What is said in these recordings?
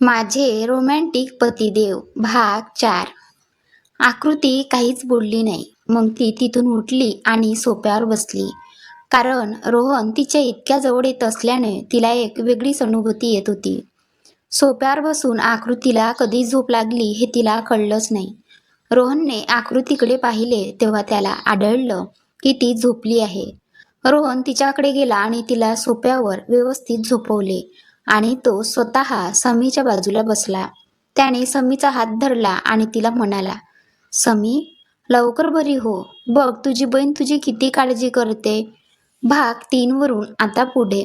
माझे रोमॅन्टिक पतिदेव भाग चार. आकृती काहीच बोलली नाही. मग ती तिथून उठली आणि सोप्यावर बसली. कारण रोहन तिच्या इतक्या जवळ येत असल्याने तिला एक वेगळीच अनुभूती येत होती. सोप्यावर बसून आकृतीला कधी झोप लागली हे तिला कळलंच नाही. रोहनने आकृतीकडे पाहिले तेव्हा त्याला आढळलं की ती झोपली आहे. रोहन तिच्याकडे गेला आणि तिला सोप्यावर व्यवस्थित झोपवले. आणि तो स्वतः समीच्या बाजूला बसला. त्याने समीचा हात धरला आणि तिला म्हणाला समी लवकर बरी हो. बघ तुझी बहीण तुझी किती काळजी करते. भाग तीनवरून आता पुढे.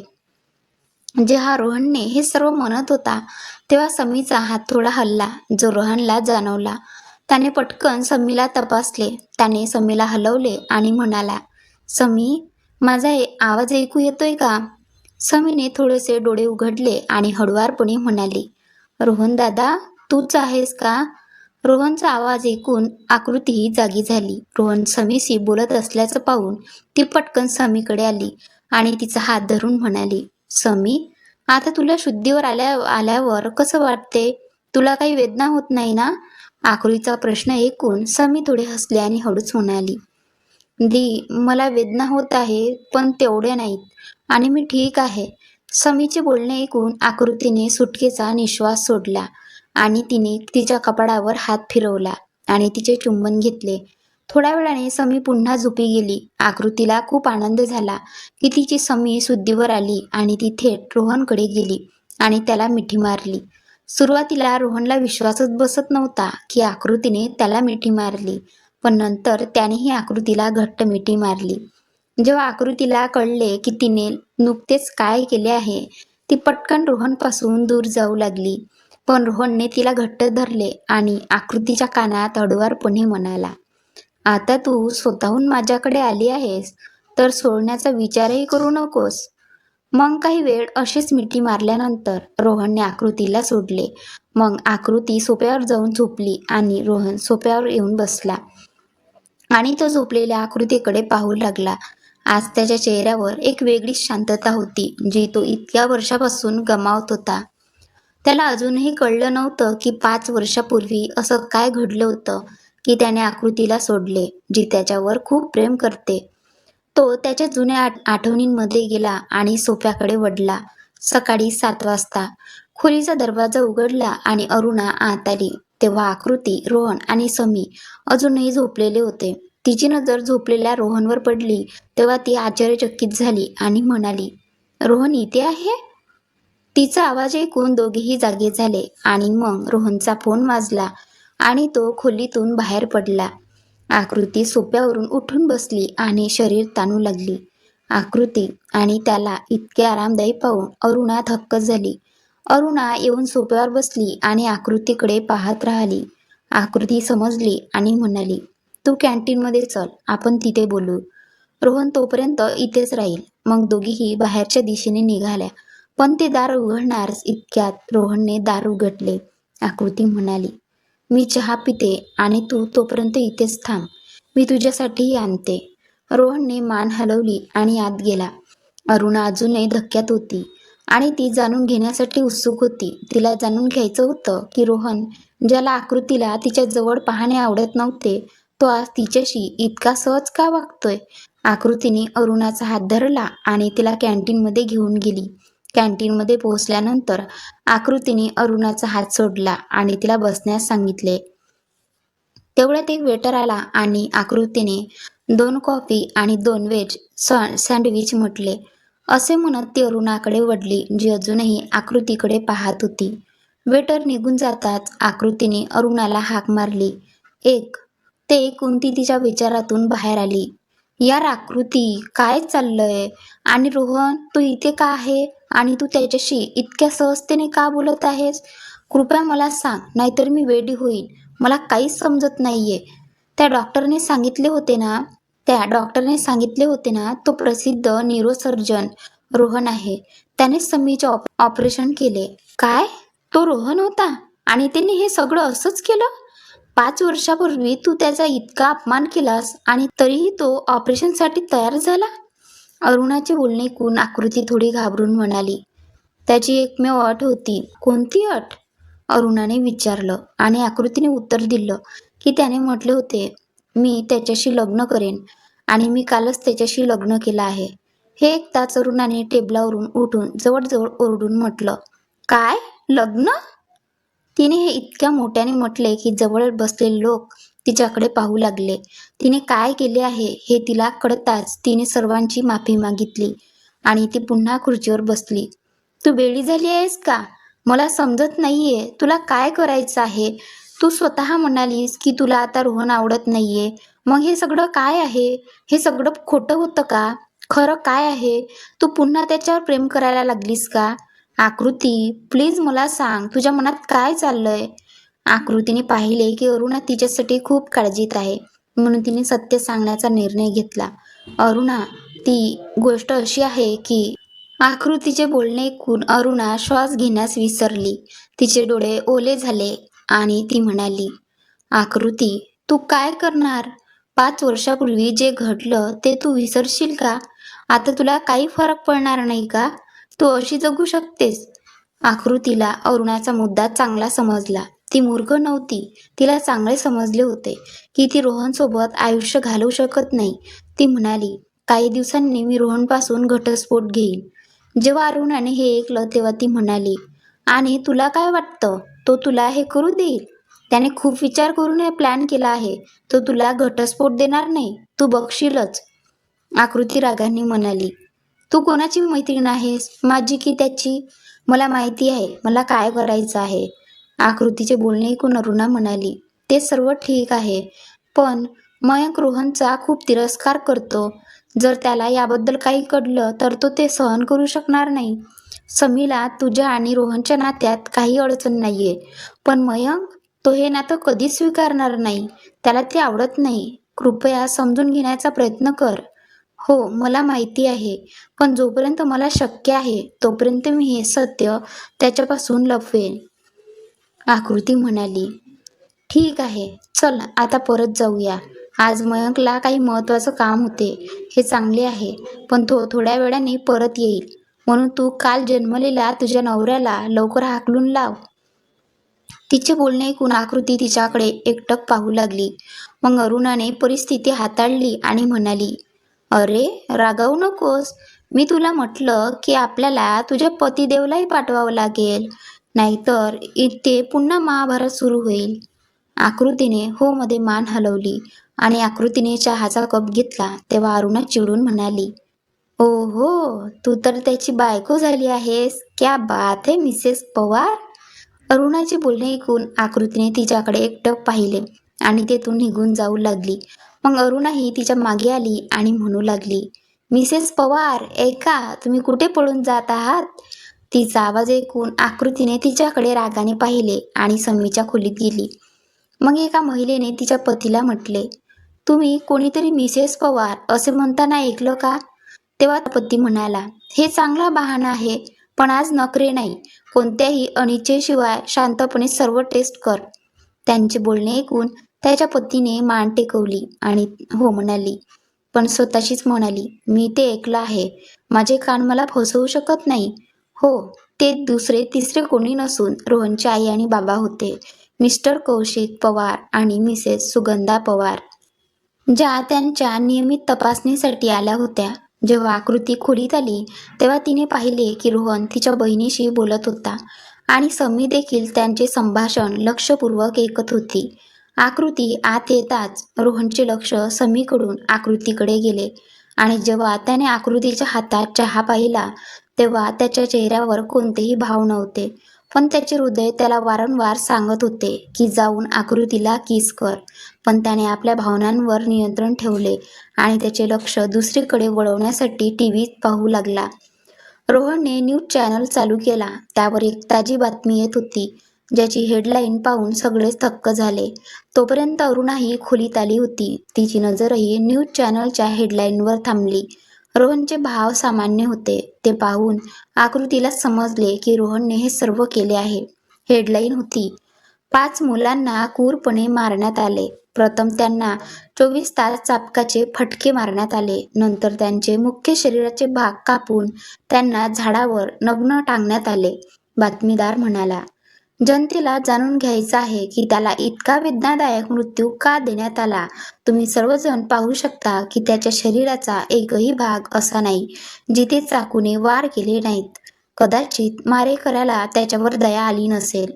जेव्हा रोहनने हे सर्व म्हणत होता तेव्हा समीचा हात थोडा हल्ला. जो रोहनला जाणवला त्याने पटकन समीला तपासले. त्याने समीला हलवले आणि म्हणाला समी माझा आवाज ऐकू येतोय का? समीने थोडेसे डोळे उघडले आणि हळुवारपणे म्हणाली रोहन दादा तूच आहेस का? रोहनचा आवाज ऐकून आकृतीही जागी झाली. रोहन समीशी बोलत असल्याचं पाहून ती पटकन समीकडे आली आणि तिचा हात धरून म्हणाली समी आता तुला शुद्धीवर आल्या आल्यावर कसं वाटते? तुला काही वेदना होत नाही ना? आकृतीचा प्रश्न ऐकून समी थोडे हसले आणि हळूच म्हणाली दी मला वेदना होत आहे पण तेवढे नाहीत. आणि मी ठीक आहे. समीचे बोलणे ऐकून आकृतीने सुटकेचा निश्वास सोडला आणि तिने तिच्या कपाडावर हात फिरवला आणि तिचे चुंबन घेतले. थोड्या वेळाने समी पुन्हा झोपी गेली. आकृतीला खूप आनंद झाला की तिची समी शुद्धीवर आली आणि ती थेट रोहनकडे गेली आणि त्याला मिठी मारली. सुरुवातीला रोहनला विश्वासच बसत नव्हता की आकृतीने त्याला मिठी मारली पण नंतर त्यानेही आकृतीला घट्ट मिठी मारली. जेव्हा आकृतीला कळले की तिने नुकतेच काय केले आहे ती पटकन रोहनपासून दूर जाऊ लागली. पण रोहनने तिला घट्ट धरले आणि आकृतीच्या कानात हळुवारपणे म्हणाला आता तू स्वतःहून माझ्याकडे आली आहेस तर सोडण्याचा विचारही करू नकोस. मग काही वेळ अशीच मिठी मारल्यानंतर रोहनने आकृतीला सोडले. मग आकृती सोप्यावर जाऊन झोपली आणि रोहन सोप्यावर येऊन बसला आणि तो झोपलेल्या आकृतीकडे पाहू लागला. आज त्याच्या चेहऱ्यावर एक वेगळीच शांतता होती जी तो इतक्या वर्षापासून गमावत होता. त्याला अजूनही कळलं नव्हतं की पाच वर्षापूर्वी असं काय घडलं होतं की त्याने आकृतीला सोडले जी त्याच्यावर खूप प्रेम करते. तो त्याच्या जुन्या आठ आठवणींमध्ये गेला आणि सोफ्याकडे वडला सकाळी सात वाजता खोलीचा दरवाजा उघडला आणि अरुणा आत आली. तेव्हा आकृती रोहन आणि समी अजूनही झोपलेले होते. तिची नजर झोपलेल्या रोहनवर पडली तेव्हा ती आश्चर्यचकित झाली आणि म्हणाली रोहन इथे आहे? तिचा आवाज ऐकून दोघेही जागे झाले आणि मग रोहनचा फोन वाजला आणि तो खोलीतून बाहेर पडला. आकृती सोप्यावरून उठून बसली आणि शरीर ताणू लागली. आकृती आणि त्याला इतके आरामदायी पाहून अरुणा थक्क झाली. अरुणा येऊन सोप्यावर बसली आणि आकृतीकडे पाहत राहिली. आकृती समजली आणि म्हणाली तू कॅन्टीनमध्ये चल आपण तिथे बोलू. रोहन तोपर्यंत इथेच राहील. मग दोघीही बाहेरच्या दिशेने निघाल्या. पण ते दार उघडणारच इतक्यात रोहनने दार उघडले. आकृती म्हणाली मी चहा पिते आणि तू तोपर्यंत इथेच थांब. मी तुझ्यासाठीही आणते. रोहनने मान हलवली आणि आत गेला. अरुणा अजूनही धक्क्यात होती आणि ती जाणून घेण्यासाठी उत्सुक होती. तिला जाणून घ्यायचं होतं की रोहन ज्याला आकृतीला तिच्या जवळ पाहणे आवडत नव्हते तो आज तिच्याशी इतका सहज का वागतोय? आकृतीने अरुणाचा हात धरला आणि तिला कॅन्टीनमध्ये घेऊन गेली. कॅन्टीनमध्ये पोहोचल्यानंतर आकृतीने अरुणाचा हात सोडला आणि तिला बसण्यास सांगितले. तेवढ्यात एक वेटर आला आणि आकृतीने दोन कॉफी आणि दोन वेज सँडविच म्हटले. असे म्हणत ती अरुणाकडे वडली जी अजूनही आकृतीकडे पाहत होती. वेटर निघून जाताच आकृतीने अरुणाला हाक मारली. एक ते कुंती तिच्या विचारातून बाहेर आली? यार आकृती काय चाललंय? आणि रोहन तू इथे का आहे? आणि तू त्याच्याशी इतक्या सहजतेने का बोलत आहेस? कृपया मला सांग नाहीतर मी वेडी होईल मला काहीच समजत नाहीये. त्या डॉक्टरने सांगितले होते ना? त्या डॉक्टरने सांगितले होते ना? तो प्रसिद्ध न्यूरोसर्जन रोहन आहे. त्याने समीचे ऑप ऑपरेशन केले. काय? तो रोहन होता? आणि त्यांनी हे सगळं असंच केलं? पाच वर्षापूर्वी तू त्याचा इतका अपमान केलास आणि तरीही तो ऑपरेशनसाठी तयार झाला? अरुणाचे बोलणे ऐकून आकृती थोडी घाबरून म्हणाली. त्याची एकमेव अट होती. कोणती अट? अरुणाने विचारलं आणि आकृतीने उत्तर दिलं की त्याने म्हटले होते मी त्याच्याशी लग्न करेन आणि मी कालच त्याच्याशी लग्न केलं आहे. हे ऐकताच अरुणाने टेबलावरून उठून जवळजवळ ओरडून म्हटलं काय? लग्न? तिने हे इतक्या मोठ्याने म्हटले की जवळ बसलेले लोक तिच्याकडे पाहू लागले. तिने काय केले आहे हे तिला कळताच तिने सर्वांची माफी मागितली आणि ती पुन्हा खुर्चीवर बसली. तू बेडी झाली आहेस का? मला समजत नाहीये. तुला काय करायचं आहे? तू स्वतः म्हणालीस की तुला आता रोहन आवडत नाहीये. मग हे सगळं काय आहे? हे सगळं खोटं होतं का? खरं काय आहे? तू पुन्हा त्याच्यावर प्रेम करायला लागलीस का? आकृती प्लीज मला सांग तुझ्या मनात काय चाललंय? आकृतीने पाहिले की अरुणा तिच्यासाठी खूप काळजीत आहे म्हणून तिने सत्य सांगण्याचा निर्णय घेतला. अरुणा ती गोष्ट अशी आहे की आकृतीचे बोलणे ऐकून अरुणा श्वास घेण्यास विसरली. तिचे डोळे ओले झाले आणि ती म्हणाली आकृती तू काय करणार? पाच वर्षापूर्वी जे घडलं ते तू विसरशील का? आता तुला काही फरक पडणार नाही का? तू अशी जगू शकतेस. आकृतीला अरुणाचा मुद्दा चांगला समजला. ती मूर्ख नव्हती. तिला चांगले समजले होते की ती रोहनसोबत आयुष्य घालवू शकत नाही. ती म्हणाली काही दिवसांनी मी रोहनपासून घटस्फोट घेईन. जेव्हा अरुणाने हे ऐकलं तेव्हा ती म्हणाली आणि तुला काय वाटतं? तो तुला हे करू देईल? त्याने खूप विचार करून हे प्लॅन केला आहे. तो तुला घटस्फोट देणार नाही. तू बघशीलच. आकृती रागाने म्हणाली तू कोणाची मैत्रीण आहेस? माझी की त्याची? मला माहिती आहे. मला काय करायचं आहे? आकृतीचे बोलणे ऐकून अरुणा म्हणाली ते सर्व ठीक आहे पण मयंक रोहनचा खूप तिरस्कार करतो. जर त्याला याबद्दल काही कळलं तर तो ते सहन करू शकणार नाही. समीला तुझ्या आणि रोहनच्या नात्यात काही अडचण नाहीये. पण मयंक तो हे नातं कधीच स्वीकारणार नाही. त्याला ते आवडत नाही. कृपया समजून घेण्याचा प्रयत्न कर. हो मला माहिती आहे. पण जोपर्यंत मला शक्य आहे तोपर्यंत मी हे सत्य त्याच्यापासून लपवेन. आकृती म्हणाली ठीक आहे चल आता परत जाऊया. आज मयंकला काही महत्त्वाचं काम होते. हे चांगले आहे पण तो थोड्या वेळाने परत येईल. म्हणून तू काल जन्मलेल्या तुझ्या नवऱ्याला लवकर हाकलून लाव. तिचे बोलणे ऐकून आकृती तिच्याकडे एकटक पाहू लागली. मग अरुणाने परिस्थिती हाताळली आणि म्हणाली अरे रागावू नकोस. मी तुला म्हटलं की आपल्याला तुझ्या पतिदेवलाही पाठवावं लागेल. नाहीतर इथे पुन्हा महाभारत सुरू होईल. आकृतीने हो मध्ये मान हलवली आणि आकृतीने चहाचा कप घेतला तेव्हा अरुणा चिडून म्हणाली ओ हो तू तर त्याची बायको झाली आहेस. क्या बात आहे मिसेस पवार. अरुणाचे बोलणे ऐकून आकृतीने तिच्याकडे एकटक पाहिले आणि तेथून निघून जाऊ लागली. मग अरुणाही तिच्यामागे आली आणि म्हणू लागली मिसेस पवार ऐका तुम्ही कुठे पळून जात आहात? तिचा आवाज ऐकून आकृतीने तिच्याकडे रागाने पाहिले आणि समीच्या खोलीत गेली. मग एका महिलेने तिच्या पतीला म्हटले तुम्ही कोणीतरी मिसेस पवार असे म्हणताना ऐकलं का? तेव्हा पती म्हणाला हे चांगला बहाणा आहे पण आज नखरे नाही. कोणत्याही अनिच्छेशिवाय शांतपणे सर्व टेस्ट कर. त्यांचे बोलणे ऐकून त्याच्या पतीने मान टेकवली आणि हो म्हणाली पण स्वतःशीच म्हणाली मी ते ऐकलं आहे. माझे कान मला फसवू शकत नाही. हो ते दुसरे तिसरे कोणी नसून रोहनचे आई आणि बाबा होते. मिस्टर कौशिक पवार आणि मिसेस सुगंधा पवार. ज्या त्यांच्या नियमित तपासणीसाठी आल्या होत्या. जेव्हा आकृती खोलीत आली तेव्हा तिने पाहिले की रोहन तिच्या बहिणीशी बोलत होता आणि समी देखील त्यांचे संभाषण लक्षपूर्वक ऐकत होती. आकृती आत येताच रोहनचे लक्ष समीकडून आकृतीकडे गेले आणि जेव्हा त्याने आकृतीच्या हातात चहा पाहिला तेव्हा त्याच्या चेहऱ्यावर कोणतेही भाव नव्हते. पण त्याचे हृदय त्याला वारंवार सांगत होते की जाऊन आकृतीला किस कर. पण त्याने आपल्या भावनांवर नियंत्रण ठेवले आणि त्याचे लक्ष दुसरीकडे वळवण्यासाठी टी व्ही पाहू लागला. रोहनने न्यूज चॅनल चालू केला. त्यावर एक ताजी बातमी येत होती. ज्याची हेडलाईन पाहून सगळेच थक्क झाले. तोपर्यंत अरुणाही खोलीत आली होती. तिची नजरही न्यूज चॅनलच्या हेडलाईनवर थांबली. रोहनचे भाव सामान्य होते. ते पाहून आकृतीला समजले की रोहनने हे सर्व केले आहे. हेडलाईन होती. पाच मुलांना क्रूरपणे मारण्यात आले. प्रथम त्यांना चोवीस तास चापकाचे फटके मारण्यात आले. नंतर त्यांचे मुख्य शरीराचे भाग कापून त्यांना झाडावर नग्न टांगण्यात आले. बातमीदार म्हणाला जनतेला जाणून घ्यायचं आहे की त्याला इतका वेदनादायक मृत्यू का देण्यात आला? तुम्ही सर्वजण पाहू शकता की त्याच्या शरीराचा एकही भाग असा नाही जिथे चाकूने वार केले नाहीत. कदाचित मारेकऱ्याला त्याच्यावर दया आली नसेल.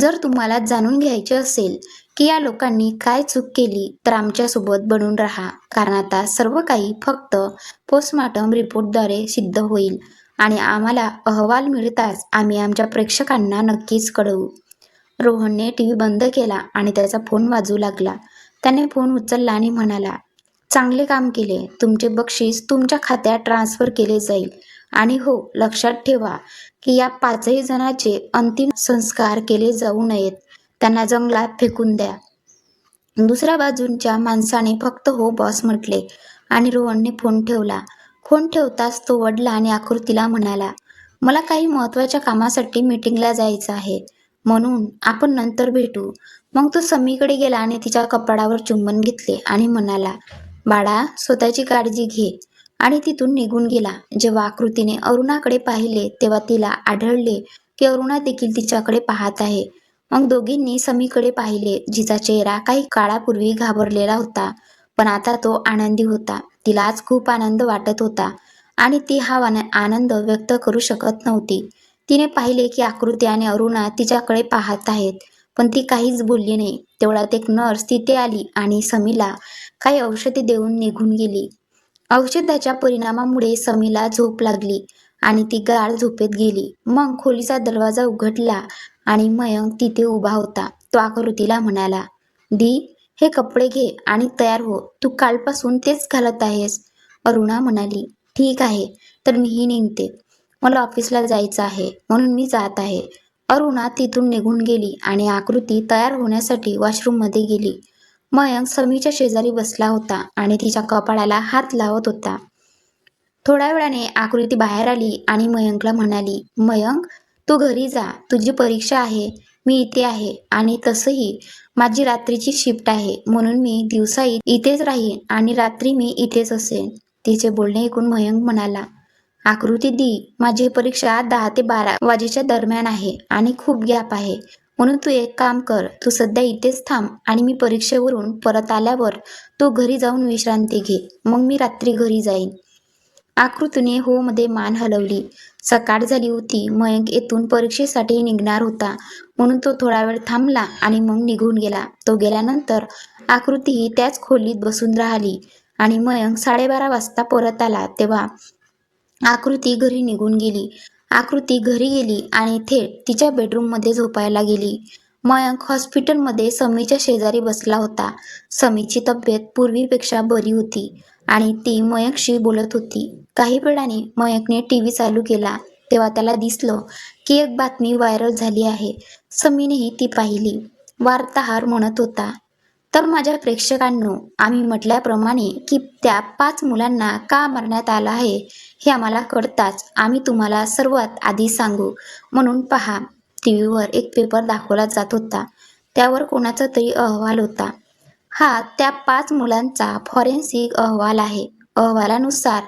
जर तुम्हाला जाणून घ्यायचे असेल की या लोकांनी काय चूक केली तर आमच्यासोबत बनून राहा कारण आता सर्व काही फक्त पोस्टमार्टम रिपोर्टद्वारे सिद्ध होईल. आणि आम्हाला अहवाल मिळताच आम्ही आमच्या प्रेक्षकांना नक्कीच कळवू. रोहनने टी व्ही बंद केला आणि त्याचा फोन वाजू लागला. त्याने फोन उचलला आणि म्हणाला चांगले काम केले. तुमचे बक्षीस तुमच्या खात्यात ट्रान्स्फर केले जाईल. आणि हो लक्षात ठेवा की या पाचही जणांचे अंतिम संस्कार केले जाऊ नयेत. त्यांना जंगलात फेकून द्या. दुसऱ्या बाजूंच्या माणसाने फक्त हो बॉस म्हटले आणि रोहनने फोन ठेवला. फोन ठेवताच तो वडला आणि आकृतीला म्हणाला मला काही महत्त्वाच्या कामासाठी मीटिंगला जायचं आहे. म्हणून आपण नंतर भेटू. मग तो समीकडे गेला आणि तिच्या कपाडावर चुंबन घेतले आणि म्हणाला बाळा स्वतःची काळजी घे. आणि तिथून निघून गेला. जेव्हा आकृतीने अरुणाकडे पाहिले तेव्हा तिला आढळले की अरुणा देखील तिच्याकडे पाहत आहे. मग दोघींनी समीकडे पाहिले जिचा चेहरा काही काळापूर्वी घाबरलेला होता पण आता तो आनंदी होता. तिला आज खूप आनंद वाटत होता आणि ती हा आनंद व्यक्त करू शकत नव्हती. तिने पाहिले की आकृती आणि अरुणा तिच्याकडे पाहत आहेत पण ती काहीच बोलली नाही. तेवढ्यात एक नर्स तिथे आली आणि समीला काही औषधे देऊन निघून गेली. औषधाच्या परिणामामुळे समीला झोप लागली आणि ती गाढ झोपेत गेली. मग खोलीचा दरवाजा उघडला आणि मयंक तिथे उभा होता. तो आकृतीला म्हणाला दी हे कपडे घे आणि तयार हो. तू कालपासून तेच घालत आहेस. अरुणा म्हणाली ठीक आहे तर मीही निघते मला ऑफिसला जायचं आहे म्हणून मी जात आहे. अरुणा तिथून निघून गेली आणि आकृती तयार होण्यासाठी वॉशरूममध्ये गेली. मयंक समीच्या शेजारी बसला होता आणि तिच्या कपाळाला हात लावत होता. थोड्या वेळाने आकृती बाहेर आली आणि मयंकला म्हणाली मयंक तू घरी जा. तुझी परीक्षा आहे. मी इथे आहे आणि तसंही. माझी रात्रीची शिफ्ट आहे म्हणून मी दिवसा इथेच राहीन आणि रात्री मी इथेच असेन तिचे बोलणे ऐकून मयंक म्हणाला. आकृती दी माझी परीक्षा दहा ते बारा वाजेच्या दरम्यान आहे आणि खूप गॅप आहे म्हणून तू एक काम कर तू सध्या इथेच थांब आणि मी परीक्षेवरून परत आल्यावर तू घरी जाऊन विश्रांती घे मग मी रात्री घरी जाईन. आकृतीने हो मध्ये मान हलवली. सकाळ झाली होती. मयंक येथून परीक्षेसाठी निघणार होता. म्हणून तो थोडा वेळ थांबला आणि मग निघून गेला. तो गेल्यानंतर आकृतीही त्याच खोलीत बसून राहिली आणि मयंक साडेबारा वाजता परत आला तेव्हा आकृती घरी निघून गेली. आकृती घरी गेली आणि थेट तिच्या बेडरूममध्ये झोपायला गेली. मयंक हॉस्पिटलमध्ये समीच्या शेजारी बसला होता. समीची तब्येत पूर्वीपेक्षा बरी होती. आणि ती मयकशी बोलत होती. काही वेळाने मयकने टी व्ही चालू केला. तेव्हा त्याला दिसलं की एक बातमी व्हायरल झाली आहे. समीनेही ती पाहिली. वार्ताहर म्हणत होता तर माझ्या प्रेक्षकांनो आम्ही म्हटल्याप्रमाणे की त्या पाच मुलांना का मारण्यात आलं आहे हे आम्हाला कळताच आम्ही तुम्हाला सर्वात आधी सांगू म्हणून पहा टी व्हीवर एक पेपर दाखवला जात होता. त्यावर कोणाचा तरी अहवाल होता. हा त्या पाच मुलांचा फॉरेन्सिक अहवाल आहे. अहवालानुसार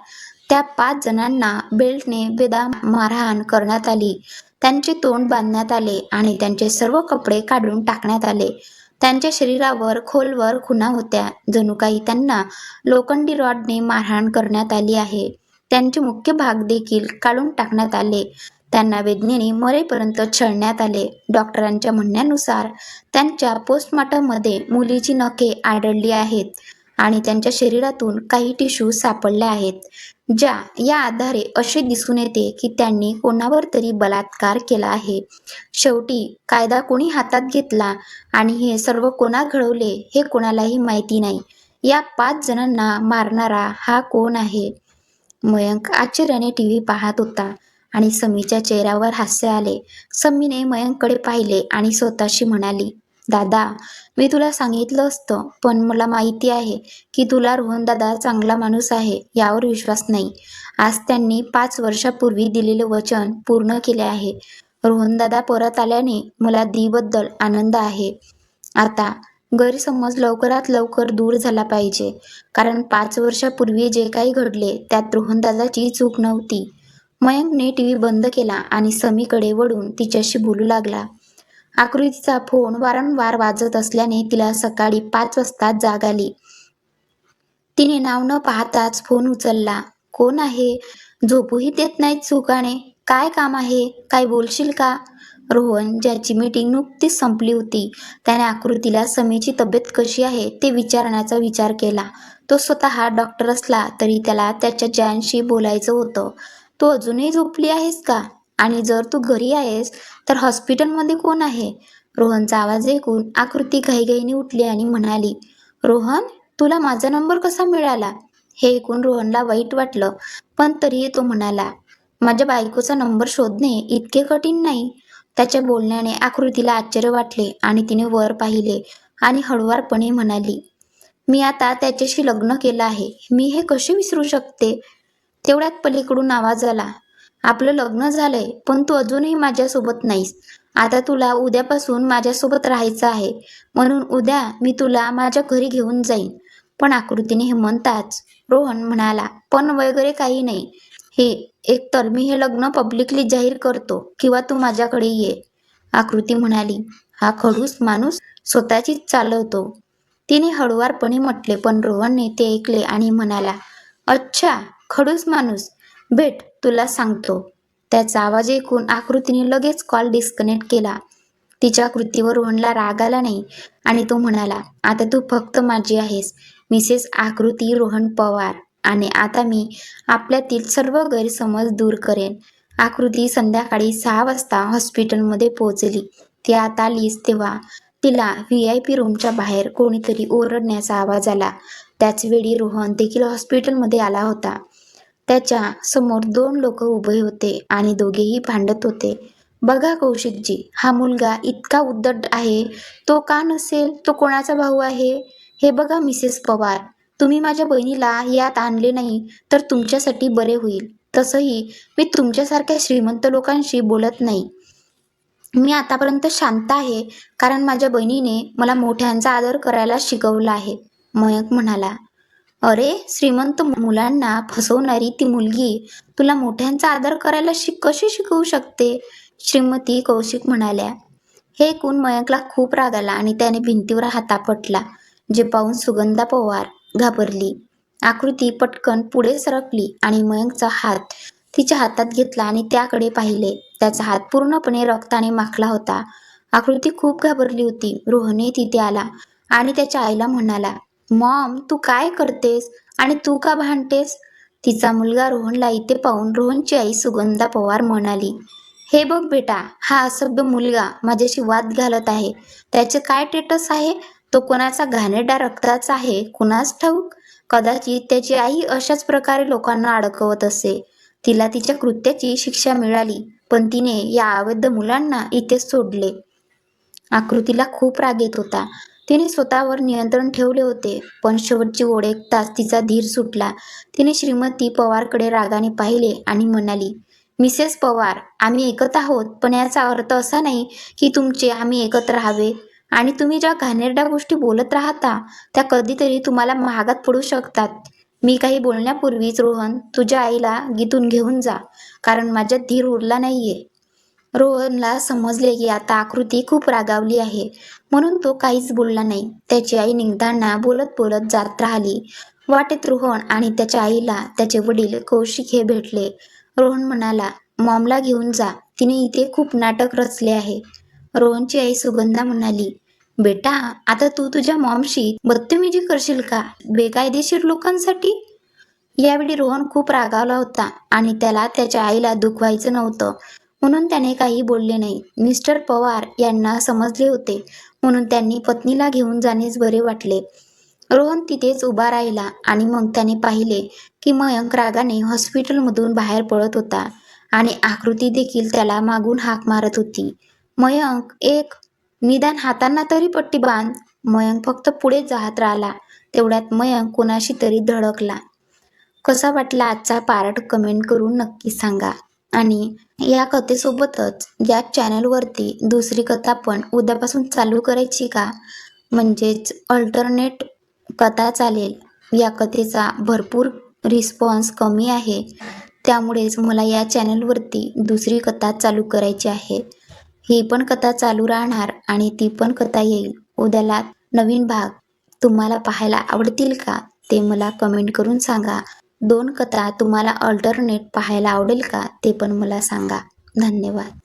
त्या पाच जणांना बेल्टने बेदाम मारहाण करण्यात आली. त्यांचे तोंड बांधण्यात आले आणि त्यांचे सर्व कपडे काढून टाकण्यात आले. त्यांच्या शरीरावर खोलवर खुणा होत्या. जणू काही त्यांना लोखंडी रॉडने मारहाण करण्यात आली आहे. त्यांचे मुख्य भाग देखील काढून टाकण्यात आले. त्यांना वेदनेने मरेपर्यंत छळण्यात आले. डॉक्टरांच्या म्हणण्यानुसार त्यांच्या पोस्टमॉर्टममध्ये मुलीची नखे आढळली आहेत आणि त्यांच्या शरीरातून काही टिश्यू सापडल्या आहेत ज्या या आधारे असे दिसून येते की त्यांनी कोणावर तरी बलात्कार केला आहे. शेवटी कायदा कोणी हातात घेतला आणि हे सर्व कोणा घडवले हे कोणालाही माहिती नाही. या पाच जणांना मारणारा हा कोण आहे? मयंक आश्चर्याने टी व्ही पाहत होता. आणि समीच्या चेहऱ्यावर हास्य आले. समीने मयंककडे पाहिले आणि स्वतःशी म्हणाली दादा मी तुला सांगितलं असतं पण मला माहिती आहे की तुला रोहनदादा चांगला माणूस आहे यावर विश्वास नाही. आज त्यांनी पाच वर्षापूर्वी दिलेले वचन पूर्ण केले आहे. रोहनदादा परत आल्याने मला दीबद्दल आनंद आहे. आता गैरसमज लवकरात लवकर दूर झाला पाहिजे कारण पाच वर्षापूर्वी जे काही घडले त्यात रोहनदादाची चूक नव्हती. मयंकने टी व्ही बंद केला आणि समीकडे वळून तिच्याशी बोलू लागला. आकृतीचा फोन वारंवार वाजत असल्याने तिला सकाळी पाच वाजता जाग आली. तिने नाव न पाहताच फोन उचलला. कोण आहे? झोपूही देत नाहीत सुकाने काय काम आहे? काय बोलशील का? रोहन ज्याची मीटिंग नुकतीच संपली होती त्याने आकृतीला समीची तब्येत कशी आहे ते विचारण्याचा विचार केला. तो स्वतः डॉक्टर असला तरी त्याला त्याच्या जॅनशी बोलायचं होतं तू अजूनही झोपली आहेस का? आणि जर तू घरी आहेस तर हॉस्पिटलमध्ये कोण आहे? रोहनचा आवाज ऐकून आकृती घाईघाईने उठली आणि म्हणाली रोहन तुला माझा नंबर कसा मिळाला? हे ऐकून रोहनला वाईट वाटलं पण तरीही तो म्हणाला माझ्या बायकोचा नंबर शोधणे इतके कठीण नाही. त्याच्या बोलण्याने आकृतीला आश्चर्य वाटले आणि तिने वर पाहिले आणि हळुवारपणे म्हणाली मी आता त्याच्याशी लग्न केलं आहे. मी हे कसे विसरू शकते? तेवढ्यात पलीकडून आवाज आला. आपलं लग्न झालंय पण तू अजूनही माझ्यासोबत नाहीस. आता तुला उद्यापासून माझ्यासोबत राहायचं आहे. म्हणून उद्या मी तुला माझ्या घरी घेऊन जाईन. पण आकृतीने हे म्हणताच रोहन म्हणाला पण वगैरे काही नाही. हे एकतर मी हे लग्न पब्लिकली जाहीर करतो किंवा तू माझ्याकडे ये. आकृती म्हणाली हा खडूस माणूस स्वतःचीच चालवतो. तिने हळुवारपणे म्हटले पण रोहनने ते ऐकले आणि म्हणाला अच्छा खडूस माणूस भेट तुला सांगतो. त्याचा आवाज ऐकून आकृतीने लगेच कॉल डिस्कनेक्ट केला. तिच्या कृतीवर रोहनला राग आला नाही आणि तो म्हणाला आता तू फक्त माझी आहेस. मिसेस आकृती रोहन पवार आणि आता मी आपल्यातील सर्व गैरसमज दूर करेन. आकृती संध्याकाळी सहा वाजता हॉस्पिटलमध्ये पोहोचली. ती आता आलीच तेव्हा तिला व्ही आय पी रूमच्या बाहेर कोणीतरी ओरडण्याचा आवाज आला. त्याचवेळी रोहन देखील हॉस्पिटलमध्ये आला होता. त्याच्यासमोर दोन लोक उभे होते आणि दोघेही भांडत होते. बघा कौशिकजी हा मुलगा इतका उद्धट आहे तो का नसेल? तो कोणाचा भाऊ आहे? हे बघा मिसेस पवार तुम्ही माझ्या बहिणीला यात आणले नाही तर तुमच्यासाठी बरे होईल. तसंही मी तुमच्यासारख्या श्रीमंत लोकांशी बोलत नाही. मी आतापर्यंत शांत आहे कारण माझ्या बहिणीने मला मोठ्यांचा आदर करायला शिकवला आहे. मयंक म्हणाला अरे श्रीमंत मुलांना फसवणारी ती मुलगी तुला मोठ्यांचा आदर करायला शिक कशी शिकवू शकते? श्रीमती कौशिक म्हणाल्या. हे ऐकून मयंकला खूप राग आला आणि त्याने भिंतीवर हातापटला जे पाहून सुगंधा पवार घाबरली. आकृती पटकन पुढे सरकली आणि मयंकचा हात तिच्या हातात घेतला आणि त्याकडे पाहिले. त्याचा हात पूर्णपणे रक्ताने माखला होता. आकृती खूप घाबरली होती. रोहने तिथे आला आणि त्याच्या आईला म्हणाला मॉम तू काय करतेस? आणि तू का भांडतेस? तिचा मुलगा रोहनला इथे पाहून रोहनची आई सुगंधा पवार म्हणाली हे बघ बेटा हा असभ्य मुलगा माझ्याशी वाद घालत आहे. त्याचे काय टेटस आहे? तो कोणाचा घाणेरडा रक्ताचा आहे? कुणास ठाऊक? कदाचित त्याची आई अशाच प्रकारे लोकांना अडकवत असे. तिला तिच्या कृत्याची शिक्षा मिळाली पण तिने या अवैध मुलांना इथेच सोडले. आकृतीला खूप राग येत होता. तिने स्वतःवर नियंत्रण ठेवले होते पण शेवटची ओढ तास तिचा धीर सुटला. तिने श्रीमती पवारकडे रागाने पाहिले आणि म्हणाली मिसेस पवार आम्ही एकत आहोत पण याचा अर्थ असा नाही की तुमचे आम्ही एकत्र राहावे आणि तुम्ही ज्या घाणेरड्या गोष्टी बोलत राहता त्या कधीतरी तुम्हाला महागात पडू शकतात. मी काही बोलण्यापूर्वीच रोहन तुझ्या आईला गीतून घेऊन जा कारण माझ्यात धीर उरला नाहीये. रोहनला समजले की आता आकृती खूप रागावली आहे. म्हणून तो काहीच बोलला नाही. त्याची आई निघताना बोलत बोलत जात राहिली. वाटेत रोहन आणि त्याच्या आईला त्याचे वडील कौशिक हे भेटले. रोहन म्हणाला मॉमला घेऊन जा. तिने इथे खूप नाटक रचले आहे. रोहनची आई सुगंधा म्हणाली बेटा आता तू तुझ्या मॉमशी बदतमीजी करशील का? बेकायदेशीर लोकांसाठी? यावेळी रोहन खूप रागावला होता आणि त्याला त्याच्या आईला दुखवायचं नव्हतं. म्हणून त्याने काही बोलले नाही. मिस्टर पवार यांना समजले होते म्हणून त्यांनी पत्नीला घेऊन जाणेच बरे वाटले. रोहन तिथेच उभा राहिला आणि मग त्याने पाहिले की मयंक रागाने हॉस्पिटलमधून बाहेर पळत होता आणि आकृती देखील त्याला मागून हाक मारत होती. मयंक एक निदान हातांना तरी पट्टी बांध. मयंक फक्त पुढे जात राहिला. तेवढ्यात मयंक कोणाशी तरी धडकला. कसा वाटला आजचा पार्ट कमेंट करून नक्की सांगा. आणि या कथेसोबतच या चॅनलवरती दुसरी कथा पण उद्यापासून चालू करायची का? म्हणजेच अल्टरनेट कथा चालेल. या कथेचा भरपूर रिस्पॉन्स कमी आहे. त्यामुळेच मला या चॅनलवरती दुसरी कथा चालू करायची आहे. ही पण कथा चालू राहणार आणि ती पण कथा येईल. उद्याला नवीन भाग तुम्हाला पाहायला आवडतील का? ते मला कमेंट करून सांगा. दोन कथा तुम्हाला अल्टरनेट पाहायला आवडेल का? ते पण मला सांगा. धन्यवाद.